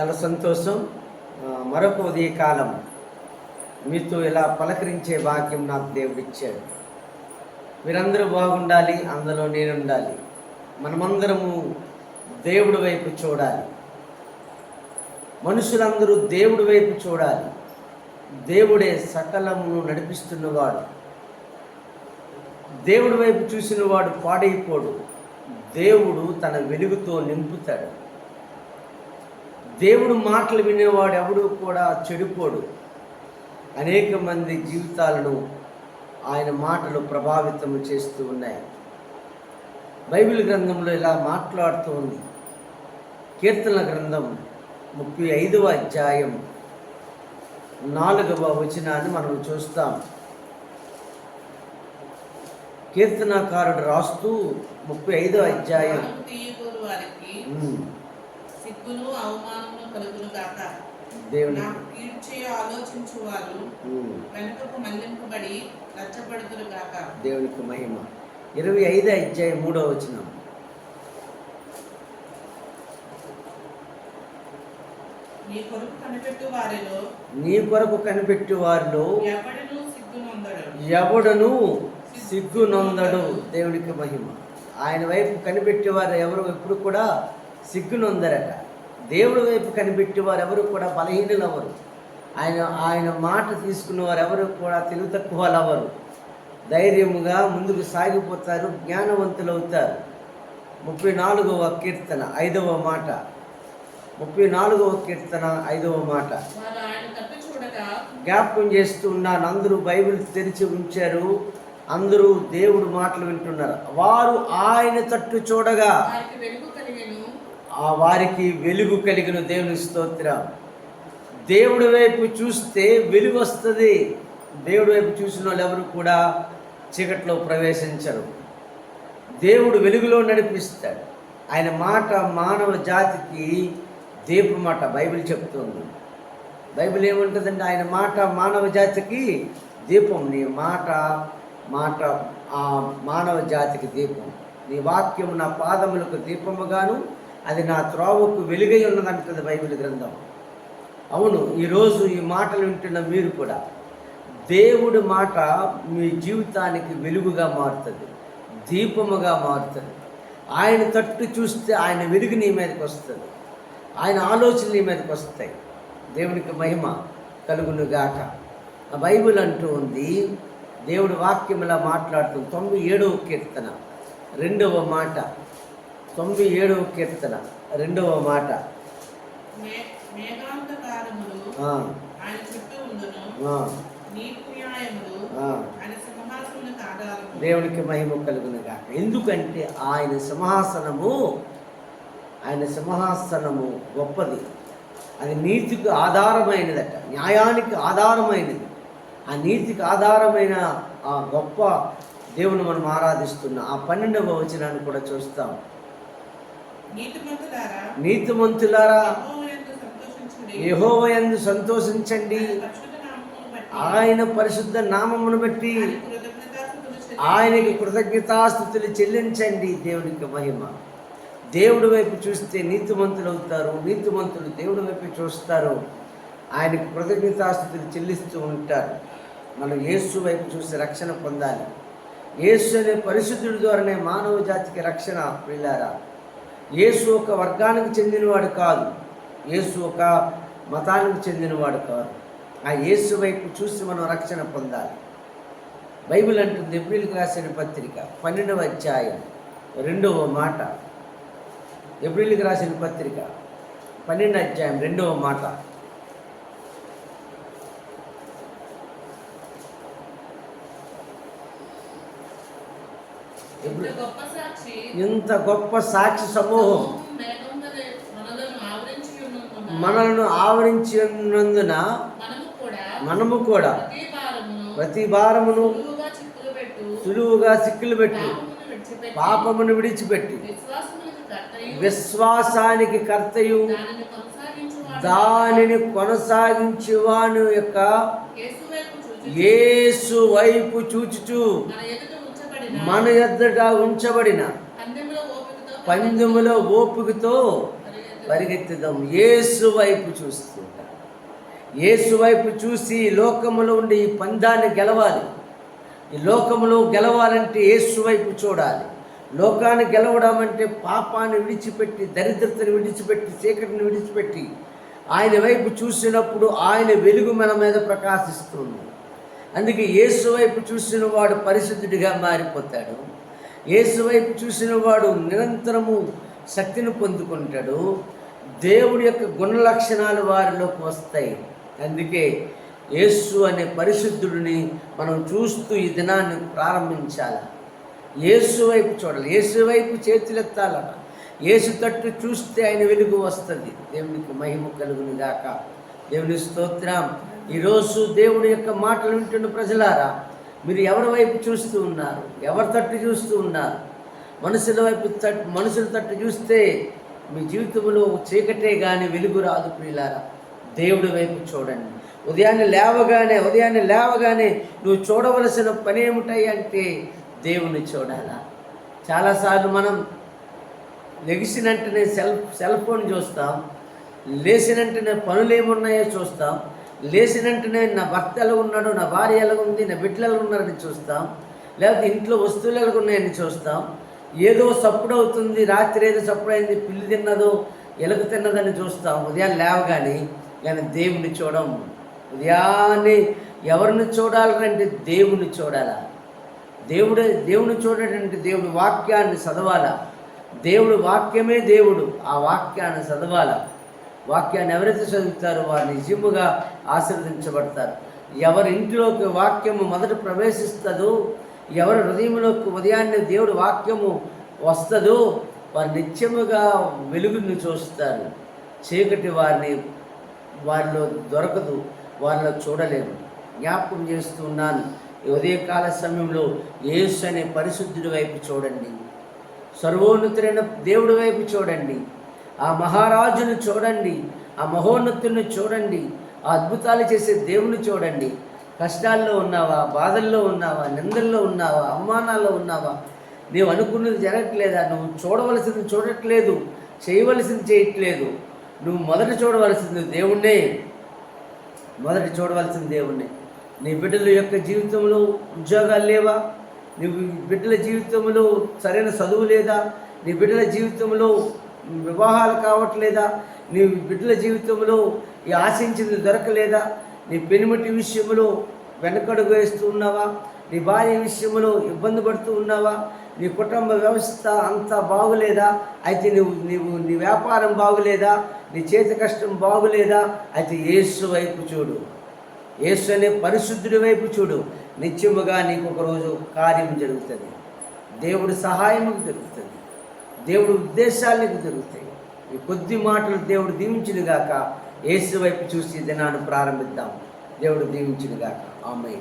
చాలా సంతోషం. మరొక ఉదయకాలం మీతో ఇలా పలకరించే భాగ్యం నాకు దేవుడు ఇచ్చాడు. మీరందరూ బాగుండాలి అందులో నేను ఉండాలి మనమందరము దేవుడి వైపు చూడాలి. మనుషులందరూ దేవుడి వైపు చూడాలి. దేవుడే సకలమును నడిపిస్తున్నవాడు. దేవుడి వైపు చూసిన వాడు పాడైపోడు. దేవుడు తన వెలుగుతో నింపుతాడు. దేవుడు మాటలు వినేవాడు ఎవడు కూడా చెడిపోడు. అనేక మంది జీవితాలను ఆయన మాటలు ప్రభావితం చేస్తూ ఉన్నాయి. బైబిల్ గ్రంథంలో ఇలా మాట్లాడుతూ ఉంది. కీర్తన గ్రంథం ముప్పై ఐదవ అధ్యాయం నాలుగవ వచనాన్ని మనం చూస్తాం. కీర్తనాకారుడు రాస్తూ ముప్పై ఐదవ అధ్యాయం. సిగ్గును అవమానమును కలుగును గాక. నాకు కీడు చేయ ఆలోచించు వారు వెనుకకు మళ్ళింపబడి లజ్జపడుతురు గాక. దేవునికి మహిమ. ఇరవై ఐదు అధ్యాయం మూడవ వచనం. నీ కొరకు కనిపెట్టు వారిలో నీ కొరకు కనిపెట్టి వారిలో ఎవడను సిగ్గునొందడు ఎవడను సిగ్గునొందడు దేవునికి మహిమ. ఆయన వైపు కనిపెట్టేవారు ఎవరు ఎప్పుడు కూడా సిగ్గునొందరట. దేవుడి వైపు కనిపెట్టేవారు ఎవరు కూడా బలహీనులు అవ్వరు ఆయన ఆయన మాట తీసుకున్నవారు ఎవరు కూడా తెలివి తక్కువ వాళ్ళు అవ్వరు ధైర్యముగా ముందుకు సాగిపోతారు జ్ఞానవంతులు అవుతారు ముప్పై నాలుగవ కీర్తన ఐదవ మాట. ముప్పై నాలుగవ కీర్తన ఐదవ మాట. జ్ఞాపకం చేస్తూ ఉన్నాను అందరూ బైబిల్ తెరిచి ఉంచారు అందరూ దేవుడు మాటలు వింటున్నారు. వారు ఆయన తట్టు చూడగా ఆ వారికి వెలుగు కలిగిన దేవుని స్తోత్ర. దేవుడి వైపు చూస్తే వెలుగు వస్తుంది. దేవుడి వైపు చూసిన వాళ్ళు ఎవరు కూడా చీకట్లో ప్రవేశించరు. దేవుడు వెలుగులో నడిపిస్తాడు. ఆయన మాట మానవ జాతికి దీపమాట బైబిల్ చెప్తుంది. బైబిల్ ఏముంటుందంటే ఆయన మాట మానవ జాతికి దీపం. నీ మాట మాట ఆ మానవ జాతికి దీపం. నీ వాక్యం నా పాదములకు దీపముగాను అది నా త్రోవకు వెలుగై ఉన్నదంటుంది బైబిల్ గ్రంథం. అవును ఈరోజు ఈ మాటలు వింటున్న మీరు కూడా దేవుడి మాట మీ జీవితానికి వెలుగుగా మారుతుంది దీపముగా మారుతుంది. ఆయన తట్టు చూస్తే ఆయన వెలుగు నీ మీదకి వస్తుంది ఆయన ఆలోచన నీ మీదకి వస్తాయి. దేవునికి మహిమ కలుగును గాక. బైబిల్ అంటూ ఉంది దేవుడి వాక్యం ఇలా మాట్లాడుతుంది. తొంభై ఏడవ కీర్తన రెండవ మాట. తొంభై ఏడవ కీర్తన రెండవ మాట. దేవునికి మహిమ కలుగును గాక. ఎందుకంటే ఆయన సింహాసనము ఆయన సింహాసనము గొప్పది. అది నీతికి ఆధారమైనదట న్యాయానికి ఆధారమైనది. ఆ నీతికి ఆధారమైన ఆ గొప్ప దేవుని మనం ఆరాధిస్తున్నాం ఆ పన్నెండవ వచనాన్ని కూడా చూస్తాం. నీతిమంతులారా యెహోవాయందు సంతోషించుడి. ఆయన పరిశుద్ధ నామమును బట్టి ఆయనకి. కృతజ్ఞతాస్థుతులు చెల్లించండి దేవునికి మహిమ. దేవుడి వైపు చూస్తే నీతిమంతులు అవుతారు నీతిమంతులు దేవుడి వైపు చూస్తారు. ఆయనకి కృతజ్ఞతాస్థుతులు చెల్లిస్తూ ఉంటారు. మనం యేసు వైపు చూసి రక్షణ పొందాలి. యేసు అనే పరిశుద్ధుడి ద్వారానే మానవ జాతికి రక్షణ ప్రియులారా. యేసు ఒక వర్గానికి చెందినవాడు కాదు. యేసు ఒక మతానికి చెందినవాడు కాదు. ఆ యేసు వైపు చూసి మనం రక్షణ పొందాలి. బైబిల్ అంటుంది ఎబ్రిల్కి రాసిన పత్రిక పన్నెండవ అధ్యాయం రెండవ మాట. ఎబ్రిల్కి రాసిన పత్రిక పన్నెండు అధ్యాయం రెండవ మాట. ఇంత గొప్ప సాక్షి. ఇంత గొప్ప సాక్షి సమూహం. మనలను ఆవరించి ఉన్నందున మనము కూడా ప్రతి భారమును సులువుగా సిక్కులు పెట్టి పాపమును విడిచిపెట్టి విశ్వాసానికి కర్తయు. దానిని కొనసాగించువాను యొక్క యేసు వైపు చూచుచు. మన ఎద్దట ఉంచబడిన పందెములో ఓపికతో పరిగెత్తుదాం. యేసు వైపు చూస్తూ యేసు వైపు చూసి లోకములో ఉండి ఈ పందాన్ని గెలవాలి. ఈ లోకములో గెలవాలంటే యేసు వైపు చూడాలి. లోకాన్ని గెలవడం అంటే పాపాన్ని విడిచిపెట్టి దరిద్రతను విడిచిపెట్టి చీకటిని విడిచిపెట్టి ఆయన వైపు చూసినప్పుడు ఆయన వెలుగు మన మీద ప్రకాశిస్తుంది. అందుకే యేసు వైపు చూసిన వాడు పరిశుద్ధుడిగా మారిపోతాడు. యేసు వైపు చూసిన వాడు నిరంతరము శక్తిని పొందుకుంటాడు. దేవుడి యొక్క గుణ లక్షణాలు వారిలోకి వస్తాయి. అందుకే యేసు అనే పరిశుద్ధుడిని మనం చూస్తూ ఈ దినాన్ని ప్రారంభించాలి? యేసు వైపు చూడాలి. యేసు వైపు చేతులెత్తాలట. యేసు తట్టు చూస్తే ఆయన వెలుగు వస్తుంది. దేవునికి మహిమ కలుగునిగాక దేవుని స్తోత్రం. ఈరోజు దేవుడి యొక్క మాటలు వింటున్న ప్రజలారా మీరు ఎవరి వైపు చూస్తూ ఉన్నారు? ఎవరి తట్టు చూస్తూ ఉన్నారు? మనుషుల వైపు తట్టు మనుషుల తట్టు చూస్తే మీ జీవితంలో చీకటే కానీ వెలుగు రాదు ప్రియులారా. దేవుడి వైపు చూడండి. ఉదయాన్నే లేవగానే ఉదయాన్నే లేవగానే నువ్వు చూడవలసిన పని ఏమిటాయి అంటే దేవుని చూడాలా. చాలాసార్లు మనం లెగిసిన వెంటనే సెల్ సెల్ ఫోన్ చూస్తాం. లేచిన వెంటనే పనులు ఏమున్నాయో చూస్తాం. లేచిన వెంటనే నా భర్త ఎలా ఉన్నాడు నా భార్య ఎలా ఉంది నా బిడ్డలు ఎలా ఉన్నారని చూస్తాం. లేకపోతే ఇంట్లో వస్తువులు ఎలా ఉన్నాయని చూస్తాం. ఏదో సప్పుడు అవుతుంది రాత్రి ఏదో సప్పుడు అయింది పిల్లి తిన్నదో ఎలుక తిన్నదని చూస్తాం. ఉదయం లేవగానే కానీ దేవుని చూడం. ఉదయాన్నే ఎవరిని చూడాలంటే దేవుని చూడాలా. దేవుడు దేవుని చూడటంటే దేవుడి వాక్యాన్ని చదవాలా. దేవుడు వాక్యమే దేవుడు ఆ వాక్యాన్ని చదవాలా. వాక్యాన్ని ఎవరైతే చదువుతారో వారు నిజముగా ఆశీర్వదించబడతారు. ఎవరి ఇంటిలోకి వాక్యము మొదట ప్రవేశిస్తుందో ఎవరి హృదయంలోకి ఉదయాన్నే దేవుడు వాక్యము వస్తుందో వారు నిత్యముగా వెలుగుని చూస్తారు. చీకటి వారిని వారిలో దొరకదు వారిలో చూడలేము. జ్ఞాపకం చేస్తున్నాను ఉదయకాల సమయంలో యేసు అనే పరిశుద్ధుడి వైపు చూడండి. సర్వోన్నతుడైన దేవుడి వైపు చూడండి. ఆ మహారాజును చూడండి ఆ మహోన్నతుని చూడండి ఆ అద్భుతాలు చేసే దేవుని చూడండి. కష్టాల్లో ఉన్నావా బాధల్లో ఉన్నావా నిందల్లో ఉన్నావా అవమానాల్లో ఉన్నావా? నీవు అనుకున్నది జరగట్లేదా? నువ్వు చూడవలసింది చూడట్లేదు చేయవలసింది చేయట్లేదు. నువ్వు మొదట చూడవలసింది దేవుణ్ణే. మొదట చూడవలసింది దేవుణ్ణే. నీ బిడ్డల యొక్క జీవితంలో ఉద్యోగాలు లేవా? నీ బిడ్డల జీవితంలో సరైన చదువు లేదా? నీ బిడ్డల జీవితంలో వివాహాలు కావట్లేదా? నీ బిడ్డల జీవితంలో ఈ ఆశించింది దొరకలేదా? నీ పెనుమటి విషయంలో వెనకడుగు వేస్తూ ఉన్నావా? నీ భార్య విషయంలో ఇబ్బంది పడుతూ ఉన్నావా? నీ కుటుంబ వ్యవస్థ అంతా బాగులేదా? అయితే నువ్వు నీవు నీ వ్యాపారం బాగులేదా? నీ చేతి కష్టం బాగులేదా? అయితే యేసు వైపు చూడు. యేసు అనే పరిశుద్ధుడి వైపు చూడు. నిత్యముగా నీకు ఒకరోజు కార్యం జరుగుతుంది. దేవుడి సహాయం జరుగుతుంది. దేవుడు ఉద్దేశాలు జరుగుతాయి. ఈ కొద్ది మాటలు దేవుడు దీవించును గాక. వైపు చూసి దినాన్ని ప్రారంభిద్దాం. దేవుడు దీవించును గాక. ఆమె